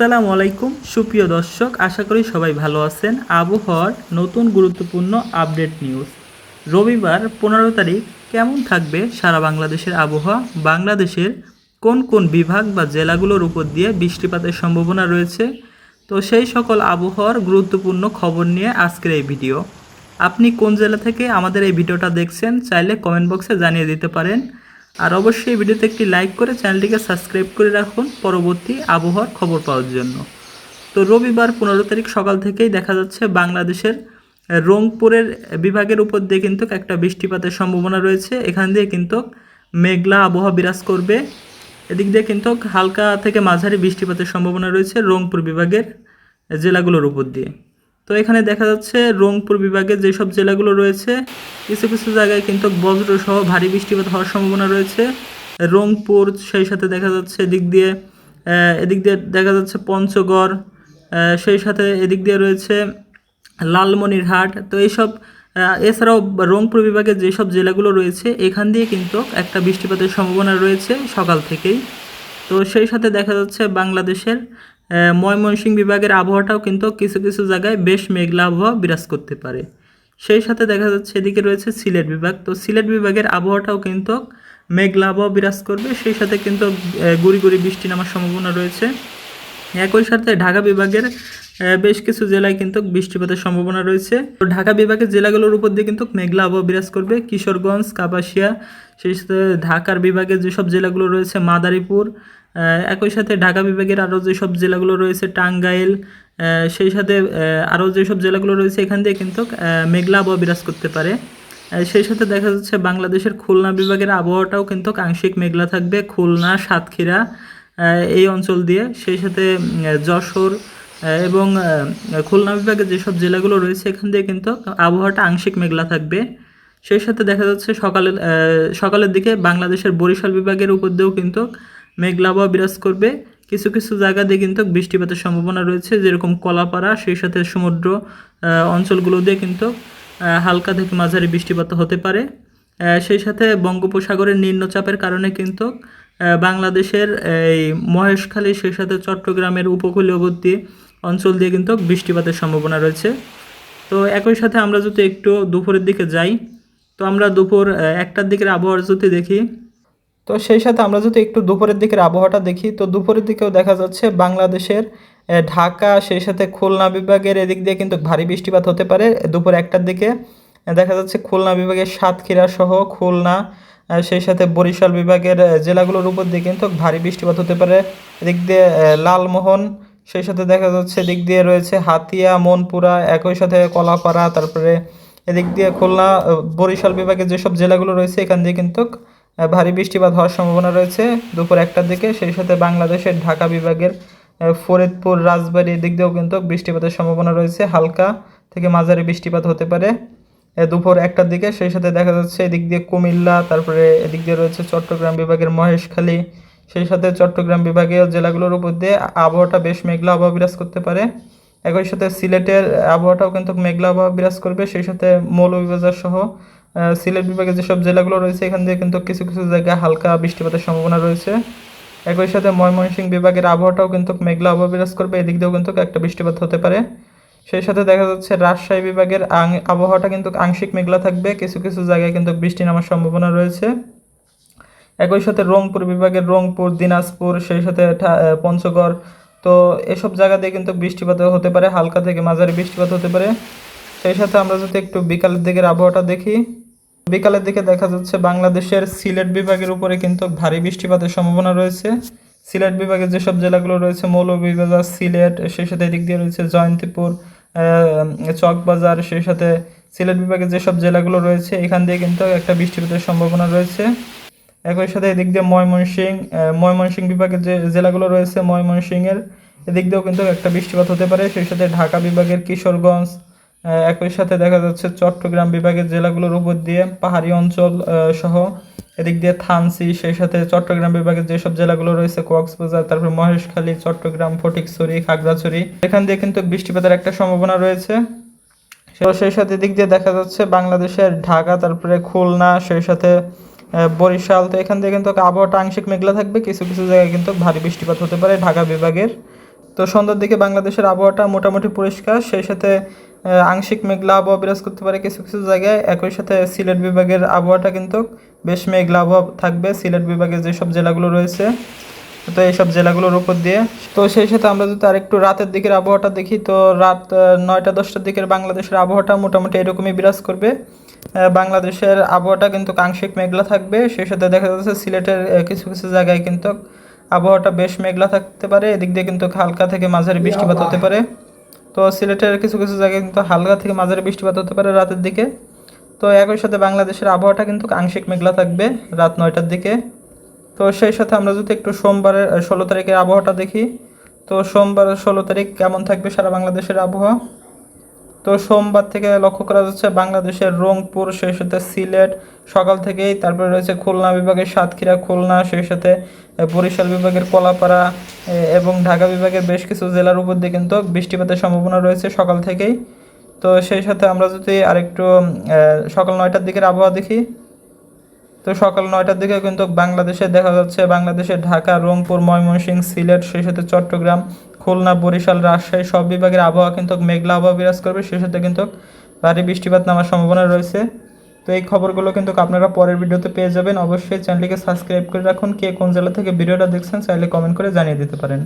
আসসালামু আলাইকুম। সুপ্রিয় দর্শক, আশা করি সবাই ভালো আছেন। আবহাওয়ার নতুন গুরুত্বপূর্ণ আপডেট নিউজ। রবিবার পনেরো তারিখ, কেমন থাকবে সারা বাংলাদেশের আবহাওয়া? বাংলাদেশের কোন কোন বিভাগ বা জেলাগুলোর উপর দিয়ে বৃষ্টিপাতের সম্ভাবনা রয়েছে? তো সেই সকল আবহাওয়ার গুরুত্বপূর্ণ খবর নিয়ে আজকের এই ভিডিও। আপনি কোন জেলা থেকে আমাদের এই ভিডিওটা দেখছেন, চাইলে কমেন্ট বক্সে জানিয়ে দিতে পারেন। আর অবশ্যই ভিডিওতে একটি লাইক করে চ্যানেলটিকে সাবস্ক্রাইব করে রাখুন পরবর্তী আবহাওয়ার খবর পাওয়ার জন্য। তো রবিবার পনেরো তারিখ সকাল থেকেই দেখা যাচ্ছে বাংলাদেশের রংপুরের বিভাগের উপর দিয়ে কিন্তু একটা বৃষ্টিপাতের সম্ভাবনা রয়েছে। এখান দিয়ে কিন্তু মেঘলা আবহাওয়া বিরাজ করবে। এদিক দিয়ে কিন্তু হালকা থেকে মাঝারি বৃষ্টিপাতের সম্ভাবনা রয়েছে রংপুর বিভাগের জেলাগুলোর উপর দিয়ে। তো এখানে দেখা যাচ্ছে রংপুর বিভাগের যেসব জেলাগুলো রয়েছে, কিছু কিছু জায়গায় কিন্তু বজ্র সহ ভারী বৃষ্টিপাত হওয়ার সম্ভাবনা রয়েছে। রংপুর, সেই সাথে দেখা যাচ্ছে এদিক দিয়ে এদিক দিয়ে দেখা যাচ্ছে পঞ্চগড় সেই সাথে এদিক দিয়ে রয়েছে লালমনিরহাট। তো এইসব এছাড়াও রংপুর বিভাগের যেসব জেলাগুলো রয়েছে, এখান দিয়ে কিন্তু একটা বৃষ্টিপাতের সম্ভাবনা রয়েছে সকাল থেকেই। তো সেই সাথে দেখা যাচ্ছে বাংলাদেশের ময়মনসিংহ বিভাগের আবহাওয়াটাও কিন্তু কিছু কিছু জায়গায় বেশ মেঘলা আবহাওয়া বিরাজ করতে পারে। সেই সাথে দেখা যাচ্ছে এদিকে রয়েছে সিলেট বিভাগ। তো সিলেট বিভাগের আবহাওয়াটাও কিন্তু মেঘলা আবহাওয়া বিরাজ করবে। সেই সাথে কিন্তু গুড়ি গুড়ি বৃষ্টি নামার সম্ভাবনা রয়েছে। একই সাথে ঢাকা বিভাগের বেশ কিছু জেলায় কিন্তু বৃষ্টিপাতের সম্ভাবনা রয়েছে। তো ঢাকা বিভাগের জেলাগুলোর উপর দিয়ে কিন্তু মেঘলা আবহাওয়া বিরাজ করবে। কিশোরগঞ্জ, কাপাসিয়া, সেই সাথে ঢাকার বিভাগের যেসব জেলাগুলো রয়েছে, মাদারীপুর একই সাথে ঢাকা বিভাগের আরও যেসব জেলাগুলো রয়েছে, টাঙ্গাইল সেই সাথে আরও যেসব জেলাগুলো রয়েছে এখান দিয়ে কিন্তু মেঘলা আবহাওয়া বিরাজ করতে পারে। সেই সাথে দেখা যাচ্ছে বাংলাদেশের খুলনা বিভাগের আবহাওয়াটাও কিন্তু আংশিক মেঘলা থাকবে। খুলনা, সাতক্ষীরা এই অঞ্চল দিয়ে। সেই সাথে যশোর এবং খুলনা বিভাগের যেসব জেলাগুলো রয়েছে এখান দিয়ে কিন্তু আবহাওয়াটা আংশিক মেঘলা থাকবে। সেই সাথে দেখা যাচ্ছে সকালের সকালের দিকে বাংলাদেশের বরিশাল বিভাগের উপর দিয়েও কিন্তু মেঘলা আবহাওয়া বিরাজ করবে। কিছু কিছু জায়গা দিয়ে কিন্তু বৃষ্টিপাতের সম্ভাবনা রয়েছে, যেরকম কলাপাড়া, সেই সাথে সমুদ্র অঞ্চলগুলো দিয়ে কিন্তু হালকা থেকে মাঝারি বৃষ্টিপাত হতে পারে। সেই সাথে বঙ্গোপসাগরের নিম্নচাপের কারণে কিন্তু বাংলাদেশের এই মহেশখালী, সেই সাথে চট্টগ্রামের উপকূলীয়বর্তী অঞ্চল দিয়ে কিন্তু বৃষ্টিপাতের সম্ভাবনা রয়েছে। তো একই সাথে আমরা যদি একটু দুপুরের দিকে যাই, তো আমরা দুপুর একটার দিকের আবহাওয়া যদি দেখি তো সেই সাথে আমরা যদি একটু দুপুরের দিকের আবহাওয়াটা দেখি, তো দুপুরের দিকেও দেখা যাচ্ছে বাংলাদেশের ঢাকা, সেই সাথে খুলনা বিভাগের এদিক দিয়ে কিন্তু ভারী বৃষ্টিপাত হতে পারে। দুপুর একটার দিকে দেখা যাচ্ছে খুলনা বিভাগের সাতক্ষীরা সহ খুলনা সেই সাথে বরিশাল বিভাগের জেলাগুলোর উপর দিয়ে কিন্তু ভারী বৃষ্টিপাত হতে পারে। এদিক দিয়ে লালমোহন, সেই সাথে দেখা যাচ্ছে এদিক দিয়ে রয়েছে হাতিয়া, মনপুরা, একই সাথে কলাপাড়া, তারপরে এদিক দিয়ে খুলনা বরিশাল বিভাগের যেসব জেলাগুলো রয়েছে, এখান দিয়ে কিন্তু ভারী বৃষ্টিপাত হওয়ার সম্ভাবনা রয়েছে। দুপুর একটার দিকে, সেই সাথে বাংলাদেশের ঢাকা বিভাগের ফরিদপুর রাজবাড়ি দিক দিয়েও কিন্তু বৃষ্টিপাতের সম্ভাবনা রয়েছে। হালকা থেকে মাঝারি বৃষ্টিপাত হতে পারে। দুপুর একটার দিকে, সেই সাথে দেখা যাচ্ছে এদিক দিয়ে কুমিল্লা, তারপরে এদিক দিয়ে রয়েছে চট্টগ্রাম বিভাগের মহেশখালী। সেই সাথে চট্টগ্রাম বিভাগীয় জেলাগুলোর উপর দিয়ে আবহাওয়াটা বেশ মেঘলা আবহাওয়া বিরাজ করতে পারে। একই সাথে সিলেটের আবহাওয়াটাও কিন্তু মেঘলা আবহাওয়া বিরাজ করবে। সেই সাথে মৌলভীবাজার সহ সিলেট বিভাগে যেসব জেলাগুলো রয়েছে, এখান দিয়ে কিন্তু কিছু কিছু জায়গায় হালকা বৃষ্টিপাতের সম্ভাবনা রয়েছে। একই সাথে ময়মনসিংহ বিভাগের আবহাওয়াটাও কিন্তু মেঘলা আবহাওয়া বিরাজ করবে, এদিক দিয়েও কিন্তু একটা বৃষ্টিপাত হতে পারে। সেই সাথে দেখা যাচ্ছে রাজশাহী বিভাগের আবহাওয়াটা কিন্তু আংশিক মেঘলা থাকবে, কিছু কিছু জায়গায় কিন্তু বৃষ্টি নামার সম্ভাবনা রয়েছে। একই সাথে রংপুর বিভাগের রংপুর, দিনাজপুর, সেই সাথে পঞ্চগড়, তো এসব জায়গা দিয়ে কিন্তু বৃষ্টিপাত হতে পারে, হালকা থেকে মাঝারি বৃষ্টিপাত হতে পারে। সেই সাথে আমরা যদি একটু বিকালের দিকের আবহাওয়াটা দেখি বিকালের দিকে দেখা যাচ্ছে বাংলাদেশের সিলেট বিভাগের উপরে কিন্তু ভারী বৃষ্টিপাতের সম্ভাবনা রয়েছে। সিলেট বিভাগের যেসব জেলাগুলো রয়েছে, মৌলভীবাজার, সিলেট, সেই সাথে এদিক দিয়ে রয়েছে জয়ন্তীপুর চকবাজার, সেই সাথে সিলেট বিভাগের যেসব জেলাগুলো রয়েছে, এখান দিয়ে কিন্তু একটা বৃষ্টিপাতের সম্ভাবনা রয়েছে। একই সাথে এদিক দিয়ে ময়মনসিং ময়মনসিংহ বিভাগের যে জেলাগুলো রয়েছে, ময়মনসিংহের এদিক দিয়েও কিন্তু একটা বৃষ্টিপাত হতে পারে। সেই সাথে ঢাকা বিভাগের কিশোরগঞ্জ একই সাথে দেখা যাচ্ছে চট্টগ্রাম বিভাগের জেলাগুলোর উপর দিয়ে পাহাড়ি অঞ্চল সহ এদিক দিয়ে থানসি, সেই সাথে চট্টগ্রাম বিভাগের যেসব জেলাগুলো রয়েছে, কক্সবাজার, তারপর মহেশখালী, চট্টগ্রাম, ফটিকছড়ি, খাগড়াছড়ি, এখান দিয়ে কিন্তু বৃষ্টিপাতের একটা সম্ভাবনা রয়েছে। সেই সাথে দিক দিয়ে দেখা যাচ্ছে বাংলাদেশের ঢাকা, তারপরে খুলনা, সেই সাথে বরিশাল। তো এখান দিয়ে কিন্তু আবহাওয়াটা আংশিক মেঘলা থাকবে, কিছু কিছু জায়গায় কিন্তু ভারী বৃষ্টিপাত হতে পারে ঢাকা বিভাগের। তো সন্ধ্যার দিকে বাংলাদেশের আবহাওয়াটা মোটামুটি পরিষ্কার, সেই সাথে আংশিক মেঘলা আবহাওয়া বিরাজ করতে পারে কিছু কিছু জায়গায়। একই সাথে সিলেট বিভাগের আবহাওয়াটা কিন্তু বেশ মেঘলা আবহাওয়া থাকবে সিলেট বিভাগের যেসব জেলাগুলো রয়েছে। তো এইসব জেলাগুলোর উপর দিয়ে। তো সেই সাথে আমরা যদি আরেকটু রাতের দিকের আবহাওয়াটা দেখি, তো রাত নয়টা দশটার দিকের বাংলাদেশের আবহাওয়াটা মোটামুটি এরকমই বিরাজ করবে। বাংলাদেশের আবহাওয়াটা কিন্তু আংশিক মেঘলা থাকবে। সেই সাথে দেখা যাচ্ছে সিলেটের কিছু কিছু জায়গায় কিন্তু আবহাওয়াটা বেশ মেঘলা থাকতে পারে। এদিক দিয়ে কিন্তু হালকা থেকে মাঝারি বৃষ্টিপাত হতে পারে। তো সিলেটের কিছু কিছু জায়গায় কিন্তু হালকা থেকে মাঝারি বৃষ্টিপাত হতে পারে রাতের দিকে। তো একই সাথে বাংলাদেশের আবহাওয়াটা কিন্তু আংশিক মেঘলা থাকবে রাত নয়টার দিকে। তো সেই সাথে আমরা যদি একটু সোমবারের, ষোলো তারিখের আবহাওয়াটা দেখি, তো সোমবার ষোলো তারিখ কেমন থাকবে সারা বাংলাদেশের আবহাওয়া? তো সোমবার থেকে লক্ষ্য করা যাচ্ছে, বাংলাদেশের রংপুর, সেই সাথে সিলেট, সকাল থেকেই। তারপরে রয়েছে খুলনা বিভাগের সাতক্ষীরা, খুলনা, সেই সাথে বরিশাল বিভাগের কলাপাড়া এবং ঢাকা বিভাগের বেশ কিছু জেলার উপর দিয়ে কিন্তু বৃষ্টিপাতের সম্ভাবনা রয়েছে সকাল থেকেই। তো সেই সাথে আমরা যদি আরেকটু সকাল নয়টার দিকের আবহাওয়া দেখি। তো সকাল নয়টার দিকে কিন্তু বাংলাদেশে দেখা যাচ্ছে বাংলাদেশের ঢাকা, রংপুর, ময়মনসিংহ, সিলেট সেই সাথে চট্টগ্রাম, খুলনা, বরিশাল, রাজশাহী সব বিভাগের আবহাওয়া কিন্তু মেঘলা আবহাওয়া বিরাজ করবে। সেই সাথে কিন্তু ভারী বৃষ্টিপাত নামার সম্ভাবনা রয়েছে। তো এই খবরগুলো কিন্তু আপনারা পরের ভিডিওতে পেয়ে যাবেন। অবশ্যই চ্যানেলটিকে সাবস্ক্রাইব করে রাখুন। কে কোন জেলা থেকে ভিডিওটা দেখছেন, চাইলে কমেন্ট করে জানিয়ে দিতে পারেন।